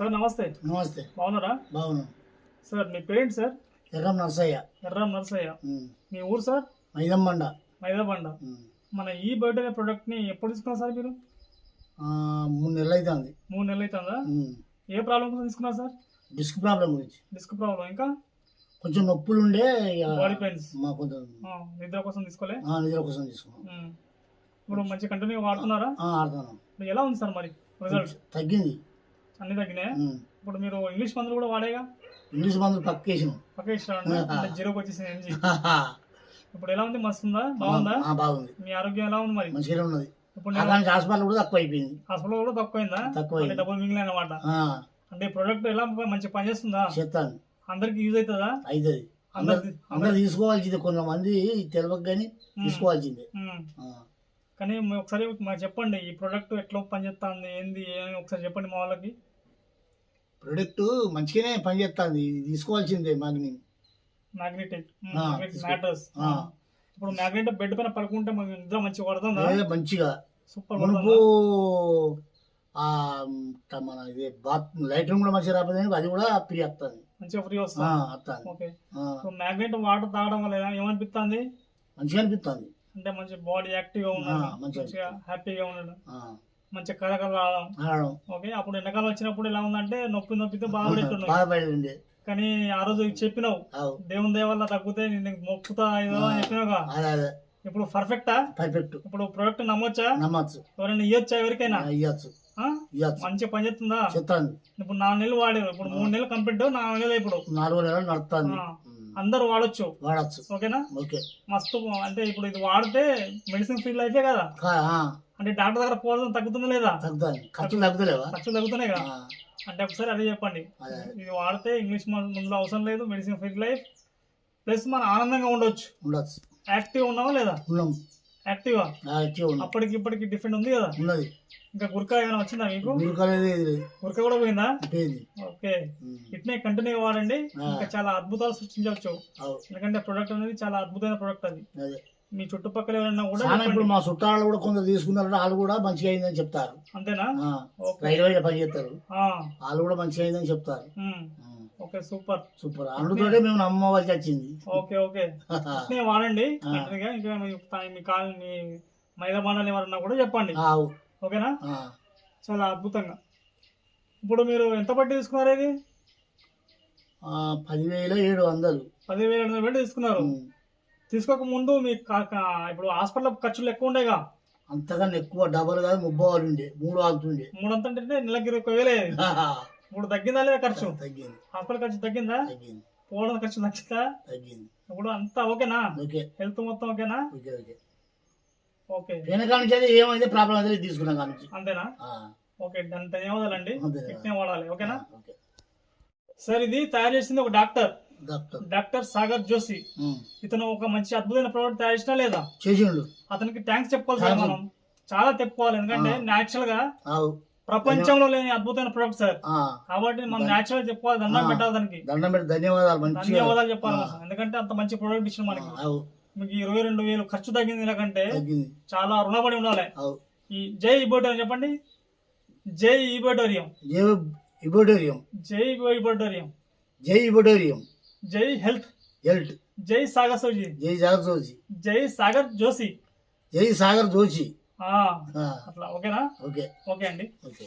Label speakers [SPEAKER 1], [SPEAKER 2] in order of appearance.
[SPEAKER 1] Sir నమస్తే.
[SPEAKER 2] నమస్తే.
[SPEAKER 1] బాగున్నారా?
[SPEAKER 2] బాగున్నాం.
[SPEAKER 1] సార్ మీ పేరెంట్ సార్?
[SPEAKER 2] ఎర్రం నర్సయ్య.
[SPEAKER 1] ఎర్రం నరసయ్య. మీ ఊరు సార్? మైదాబండ.
[SPEAKER 2] ఉమ్.
[SPEAKER 1] మన ఈ బర్త్డే అనే ప్రోడక్ట్ని ఎప్పుడు తీసుకున్నారు సార్ మీరు?
[SPEAKER 2] మూడు నెలలు అవుతుంది
[SPEAKER 1] మూడు నెలలు అవుతుందా. ఏ ప్రాబ్లం కోసం తీసుకున్నారు సార్?
[SPEAKER 2] డిస్క్ ప్రాబ్లం గురించి.
[SPEAKER 1] డిస్క్ ప్రాబ్లం ఇంకా?
[SPEAKER 2] కొంచెం నొప్పులు ఉండే
[SPEAKER 1] బాడీ పెయిన్స్
[SPEAKER 2] మా కొంచెం
[SPEAKER 1] నిద్ర కోసం తీసుకోలే?
[SPEAKER 2] నిద్ర కోసం తీసుకున్నాం.
[SPEAKER 1] ఇప్పుడు మంచి కంటిన్యూ వాడుతున్నారా?
[SPEAKER 2] ఆ, ఆడుతున్నాం.
[SPEAKER 1] ఎలా ఉంది సార్ మరి? రిజల్ట్
[SPEAKER 2] తగ్గింది.
[SPEAKER 1] అన్ని తగ్గినాయి. ఇప్పుడు మీరు ఇంగ్లీష్ మందులు కూడా వాడేగా?
[SPEAKER 2] ఇంగ్లీష్ మందులు పక్కేసినాం
[SPEAKER 1] జీరోకి వచ్చేసింది ఎంజీ ఇప్పుడు ఎలా ఉంది? మస్తు ఉందా బాగుందా
[SPEAKER 2] బాగుంది.
[SPEAKER 1] మీ ఆరోగ్యం ఎలా ఉంది మరి?
[SPEAKER 2] మంచిగానే ఉన్నది.
[SPEAKER 1] ఇప్పుడు
[SPEAKER 2] హాస్పిటల్ కూడా తక్కువ అయిపోయింది.
[SPEAKER 1] హాస్పిటల్ కూడా తక్కువైందా. అంటే డబ్బులు మిగిలిన అనమాట అంటే ప్రొడక్ట్ ఎలా మంచి పనిచేస్తుందా
[SPEAKER 2] చెప్తాను
[SPEAKER 1] అందరికి యూజ్ అవుతుందా?
[SPEAKER 2] అవుతుంది అందరు తీసుకోవాల్సిందే. కొంతమంది తెలియక కానీ తీసుకోవాల్సిందే.
[SPEAKER 1] కానీ ఒకసారి మాకు చెప్పండి ఈ ప్రొడక్ట్ ఎట్లా పనిచేస్తుంది? ఏంది? ఒకసారి చెప్పండి మా వాళ్ళకి.
[SPEAKER 2] ప్రొడక్ట్ మంచిగానే పనిచేస్తుంది ఇది తీసుకోవాల్సిందే మాగ్ని
[SPEAKER 1] మ్యాగ్నెటిక్. మ్యాటర్స్. ఇప్పుడు మ్యాగ్నెట్ బెడ్ పైన పడుకుంటే మనకి నిద్ర మంచిగా పడుతుందా?
[SPEAKER 2] మంచిగా.
[SPEAKER 1] సూపర్
[SPEAKER 2] మునుపు మన ఇది బాత్ లైట్ రూమ్ కూడా మంచిగా రాకపోతే అది కూడా ఫ్రీ వస్తుంది
[SPEAKER 1] మంచిగా ఫ్రీ వస్తుంది ఓకే. మ్యాగ్నెట్ వాటర్ తాగడం వల్ల ఏమ- ఏమనిపిస్తుంది
[SPEAKER 2] మంచిగా అనిపిస్తుంది
[SPEAKER 1] అంటే మంచి బాడీ యాక్టివ్గా ఉండడం
[SPEAKER 2] మంచిగా
[SPEAKER 1] హ్యాపీగా ఉండడం
[SPEAKER 2] ఆ,
[SPEAKER 1] మంచిగా కలకల రావడం. ఓకే అప్పుడు ఎండాకాలం వచ్చినప్పుడు ఎలా ఉందంటే నొప్పి నొప్పితో
[SPEAKER 2] ఉండే
[SPEAKER 1] కానీ ఆ రోజు చెప్పినావు. దేవుని దయ వల్ల తగ్గితే నేను మొక్కుతా ఏదో అని చెప్పినావుగా? ఇప్పుడు పర్ఫెక్టా
[SPEAKER 2] పర్ఫెక్ట్
[SPEAKER 1] ఇప్పుడు ప్రొడక్ట్ నమ్మొచ్చా?
[SPEAKER 2] నమ్మచ్చు.
[SPEAKER 1] ఎవరైనా ఇవ్వచ్చా ఎవరికైనా?
[SPEAKER 2] ఇవ్వచ్చు
[SPEAKER 1] ఆ?
[SPEAKER 2] ఇవ్వచ్చు
[SPEAKER 1] మంచిగా పనిచేస్తుందా
[SPEAKER 2] చెప్తాను
[SPEAKER 1] ఇప్పుడు నాలుగు నెలలు వాడారు. ఇప్పుడు మూడు నెలలు కంప్లీట్ నాలుగు నెలలు ఇప్పుడు.
[SPEAKER 2] నాలుగు నెలలు నడుస్తుంది
[SPEAKER 1] ఆ. అందరూ వాడొచ్చు?
[SPEAKER 2] వాడచ్చు.
[SPEAKER 1] ఓకేనా?
[SPEAKER 2] ఓకే.
[SPEAKER 1] మస్తు అంటే ఇప్పుడు ఇది వాడితే మెడిసిన్ ఫ్రీ లైఫే కదా? అంటే డాక్టర్ దగ్గర పోవడం తగ్గుతుందా లేదా?
[SPEAKER 2] తగ్గుతుంది ఖర్చులు తగ్గుతలేవా?
[SPEAKER 1] ఖర్చులు తగ్గుతున్నాయి కదా. అంటే ఒకసారి అదే చెప్పండి. ఇది వాడితే ఇంగ్లీష్ మందు- మందులు అవసరం లేదు మెడిసిన్ ఫ్రీ లైఫ్. ప్లస్ మనం ఆనందంగా ఉండొచ్చు.
[SPEAKER 2] ఉండొచ్చు.
[SPEAKER 1] యాక్టివ్ ఉన్నావా లేదా?
[SPEAKER 2] ఉన్నాం.
[SPEAKER 1] యాక్టివ్గా? అప్పటికి ఇప్పటికి డిఫరెంట్ ఉంది కదా?
[SPEAKER 2] ఉన్నది.
[SPEAKER 1] ఇంకా గురక ఏమైనా వచ్చిందా మీకు? గురక కూడా పోయిందా? ఓకే. ఇట్నే కంటిన్యూ వాడండి. ఇంకా చాలా అద్భుతాలు సృష్టించవచ్చు. ఎందుకంటే ప్రొడక్ట్ అనేది చాలా అద్భుతమైన ప్రొడక్ట్ అదే. మీ చుట్టుపక్కల ఎవరైనా కూడా
[SPEAKER 2] చాలా ఇప్పుడు. మా చుట్టాలు కూడా కొందరు తీసుకున్నారు వాళ్ళు కూడా మంచిగా అయిందని చెప్తారు.
[SPEAKER 1] అంతేనా?
[SPEAKER 2] రైల్వేలో పని చేస్తారు. వాళ్ళు కూడా మంచిగా అయిందని చెప్తారు
[SPEAKER 1] ఓకే సూపర్.
[SPEAKER 2] సూపర్. అందుతోటే మేము నమ్మవలసి వచ్చింది.
[SPEAKER 1] Okay okay. ఇట్నే వాడండి. ఇంకా మీ మీ కాల్ మీ మైదా బండాలు ఎవరన్నా కూడా చెప్పండి. ఓకేనా? చాలా అద్భుతంగా. ఇప్పుడు మీరు ఎంత పట్టి తీసుకున్నారు ఇది?
[SPEAKER 2] పదివేల ఏడు వందలు.
[SPEAKER 1] పదివేల ఎనిమిది పెట్టి తీసుకున్నారు. తీసుకోక ముందు మీ ఇప్పుడు హాస్పిటల్ ఖర్చులు ఎక్కువ ఉండేగా.
[SPEAKER 2] అంతకన్నా ఎక్కువ డబల్ కాదు ముబ్బవాలి ఉండే మూడు ఆగుతుండే.
[SPEAKER 1] మూడంతా అంటే నెలకి ఇరవై వేలే. ఇప్పుడు తగ్గిందా లేదా ఖర్చు?
[SPEAKER 2] తగ్గింది.
[SPEAKER 1] హాస్పిటల్ ఖర్చు తగ్గిందా?
[SPEAKER 2] తగ్గింది.
[SPEAKER 1] పోవడం ఖర్చు తగ్గిందా?
[SPEAKER 2] తగ్గింది.
[SPEAKER 1] ఇప్పుడు అంతా ఓకేనా?
[SPEAKER 2] ఓకే.
[SPEAKER 1] హెల్త్ మొత్తం ఓకేనా?
[SPEAKER 2] Okay okay.
[SPEAKER 1] ఓకే.
[SPEAKER 2] వెనకాల నుంచి ఏమైతే ప్రాబ్లం అయితే తీసుకున్నాం కాడ నుంచి.
[SPEAKER 1] అంతేనా? ఓకే
[SPEAKER 2] అంతే.
[SPEAKER 1] ఇట్నే వాడాలి ఓకేనా?
[SPEAKER 2] ఓకే.
[SPEAKER 1] సార్ ఇది తయారు చేసింది ఒక డాక్టర్.
[SPEAKER 2] డాక్టర్.
[SPEAKER 1] సాగర్ జోషి. ఇతను ఒక మంచి అద్భుతమైన ప్రోడక్ట్ తయారు చేసినా లేదా?
[SPEAKER 2] చేసిండు.
[SPEAKER 1] అతనికి థ్యాంక్స్ చెప్పుకోవాలి సార్. మనం చాలా చెప్పుకోవాలి ఎందుకంటే
[SPEAKER 2] ఆ. న్యాచురల్గా
[SPEAKER 1] ప్రపంచంలో లేని అద్భుతమైన ప్రోడక్ట్ సార్. కాబట్టి మనం న్యాచురల్ చెప్పుకోవాలి. దండం. పెట్టాలి దానికి
[SPEAKER 2] దండం పెట్టి ధన్యవాదాలు
[SPEAKER 1] ధన్యవాదాలు చెప్పాలి. ఎందుకంటే అంత మంచి ప్రోడక్ట్ ఇచ్చిన మనకి. మీకు ఇరవై రెండు వేలు ఖర్చు తగ్గింది ఎందుకంటే చాలా రుణపడి ఉండాలి. ఈ జై ఇబోటోరియం చెప్పండి. జై ఇబోటోరియం.
[SPEAKER 2] జై ఇబోటోరియం.
[SPEAKER 1] జై ఇబోటోరియం.
[SPEAKER 2] జై ఇబోటోరియం.
[SPEAKER 1] జై హెల్త్.
[SPEAKER 2] హెల్ట్
[SPEAKER 1] జై సాగర్ సోజీ.
[SPEAKER 2] జై సాగర్ జోషి
[SPEAKER 1] జై సాగర్ జోషి.
[SPEAKER 2] జై సాగర్ జోషి.
[SPEAKER 1] అట్లా ఓకేనా?
[SPEAKER 2] ఓకే.
[SPEAKER 1] ఓకే అండి.
[SPEAKER 2] ఓకే.